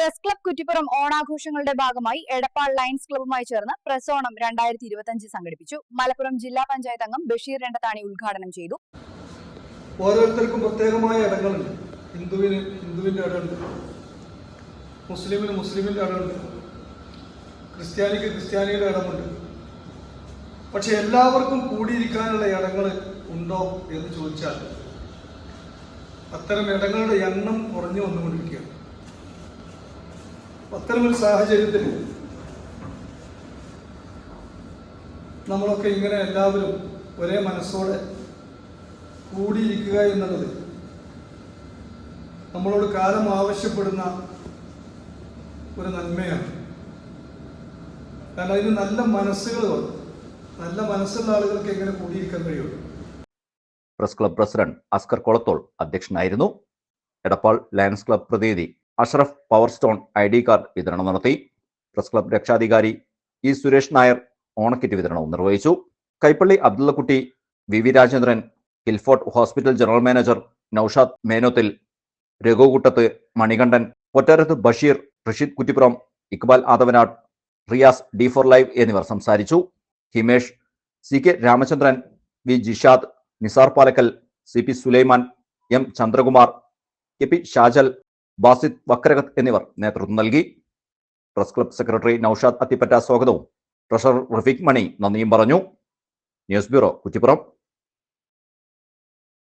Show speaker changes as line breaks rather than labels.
Press club Kuttippuram ഓണാഘോഷങ്ങളുടെ ഭാഗമായി Edappal lions ക്ലബ്ബുമായി ചേർന്ന് press Onam രണ്ടായിരത്തി ഇരുപത്തിയഞ്ച് സംഘടിപ്പിച്ചു. മലപ്പുറം ജില്ലാ പഞ്ചായത്ത് അംഗം ബഷീർ രണ്ടത്താണി ഉദ്ഘാടനം ചെയ്തു.
ഓരോരുത്തർക്കും പ്രത്യേകമായ ഇടങ്ങളുണ്ട്. ഹിന്ദുവിന് ഹിന്ദുവിന്റെ ഇടമുണ്ട്. മുസ്ലിമിന് മുസ്ലിമിന്റെ ഇടമുണ്ട്. ക്രിസ്ത്യാനിക്ക് ക്രിസ്ത്യാനിയുടെ ഇടമുണ്ട്. പക്ഷെ എല്ലാവർക്കും കൂടിയിരിക്കാനുള്ള ഇടങ്ങൾ ഉണ്ടോ എന്ന് ചോദിച്ചാൽ അത്തരം ഇടങ്ങളുടെ എണ്ണം കുറഞ്ഞു വന്നുകൊണ്ടിരിക്കുകയാണ്. അത്തരമൊരു സാഹചര്യത്തിൽ നമ്മളൊക്കെ ഇങ്ങനെ എല്ലാവരും ഒരേ മനസ്സോടെ കൂടിയിരിക്കുക എന്നുള്ളത് നമ്മളോട് കാലം ആവശ്യപ്പെടുന്ന ഒരു നന്മയാണ്. കാരണം അതിന് നല്ല മനസ്സുകൾ നല്ല മനസ്സുള്ള ആളുകൾക്ക് എങ്ങനെ കൂടിയിരിക്കാൻ കഴിയുള്ളൂ?
Press club president Askar Kolathol അധ്യക്ഷനായിരുന്നു. എടപ്പാൾ ലയൺസ് ക്ലബ് പ്രതിനിധി Ashraf power stone I D card വിതരണം നടത്തി. പ്രസ് ക്ലബ് രക്ഷാധികാരി ഇ സുരേഷ് നായർ ഓണക്കിറ്റ് വിതരണവും നിർവഹിച്ചു. Kaippally Abdullakutty V V Rajendran hill fort hospital general manager Naushad Menothil Raghukoottathu Manikandan Kottarath Basheer Rasheed Kuttippuram Iqbal Athavanad Riyas D four live എന്നിവർ സംസാരിച്ചു. Himesh C K Ramachandran V Jishad Nisar Palakkal C P Sulaiman M Chandrakumar K P Shajal Basid Vakrakath എന്നിവർ നേതൃത്വം നൽകി. Press club secretary Naushad Athippatta സ്വാഗതവും. Treasurer Rafeeq Mani നന്ദിയും പറഞ്ഞു. News bureau Kuttippuram.